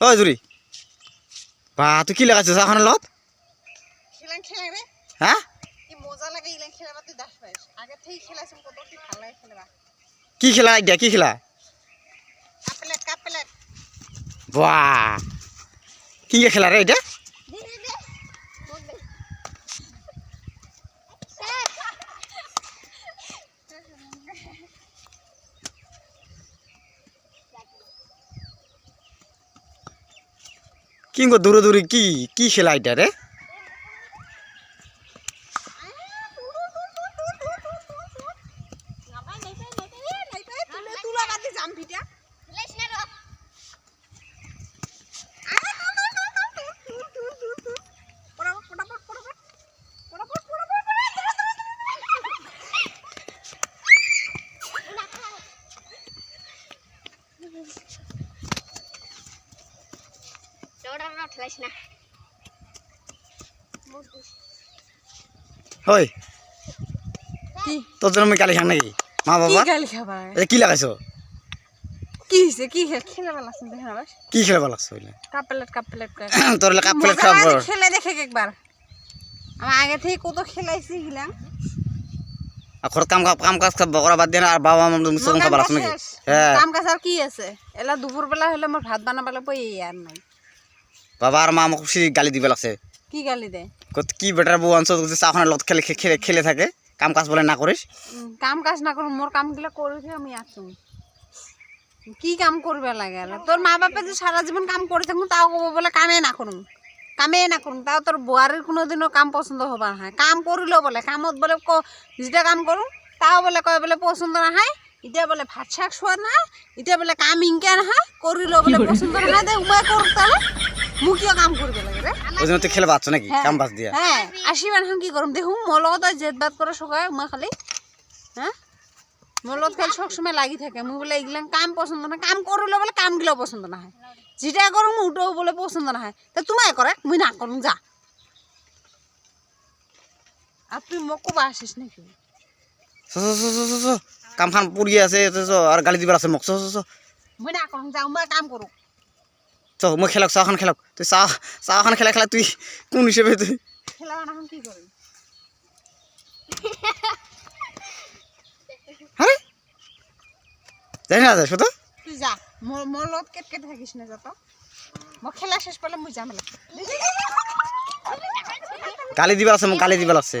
ও জুরি বা তুই কি লাগাইছিস এখন লত হ্যাঁ কি খেলা আইডিয়া কি খেলা বাহ কি খেলা? রে এটা কি গো দূরে দূরে কি কি খেলা এটা রে তুলা যাম ভিটা হয় কি? তোর জন্য কালি খান নাকি? মা বাবা? গালি খাবা? কি লাগাইছো? কি হইছে কি খেল কি খেলা লাগছে হইলে কাপ প্লেট কাপ প্লেট তোর কাপ প্লেট খারাপ খেলে দেখে একবার আমার আগে থেকে কত খেলাইছি গিলাম আর কাম কাম কাজ কৰা বাদ দিয়া না আৰু বাবা আমার মুসলমান খাবার আছে নাকি? হ্যাঁ কাম কাজ আর কি আছে? এলা দুপুর বেলা হলে মোর ভাত বানাবালে পই আর নাই। বাবা আর মা আমাকে খুশি গালি দিবে লাগছে। কি গালি দে? কত কি বেটার বউ আনছো চাখানের লগত খেলে খেলে খেলে থাকে কাম কাজ বলে না করিস কাম কাজ না করুন মোর কামগুলো করেছে আমি আছো। কি কাম করবে লাগে? তোর মা বাপে যে সারা জীবন কাম করে থাকুন তাও বলে কামে না করুন কামে না করুন তাও তোর বোয়ারির কোনোদিনও কাম পছন্দ হবা না হয় কাম করিলেও বলে কামত বলে যেটা কাম করুন তাও বলে কয় বলে পছন্দ না হয় এতিয়া বলে ভাত শাক শোয়া না এতিয়া বলে কাম ইনকে না হয় করিলেও বলে পছন্দ না হয় দে উমায় করুক তাহলে কিয় কাম করবে লাগে রে। ওই জন্য তুই খেলে পাচ্ছ নাকি? কাম বাজ দিয়া। হ্যাঁ আসিবেন এখন কি করুম? দেখুন মোর জেদ বাদ করে সকায় মই খালি। হ্যাঁ? মোর লগত সবসময় লাগি থাকে। মুই বলে এগুলো কাম পছন্দ না। কাম করলে বলে কামগুলো পছন্দ না হয়। যেটা করুম ওটাও বলে পছন্দ না হয়। তা তোমায় করে মুই না করুম যা। আর তুই মোক কবা আসিস নাকি? কাম খান পৰি আছে চ গালি দিবলৈ আছে মোক। চ মুই না করুম যা মই কাম করুম চ মই খেলক চাহখন খেলক তুই চাহ চাহখন খেলা খেলা তুই কোন হিচাপে তুই করিম যাই না যায় শুধু তুই যা মোর মোর লগত কেট কেট থাকিস না যত মই খেলা শেষ পেলে মুই যাম গালি দিবলৈ আছে মোক গালি দিবলৈ আছে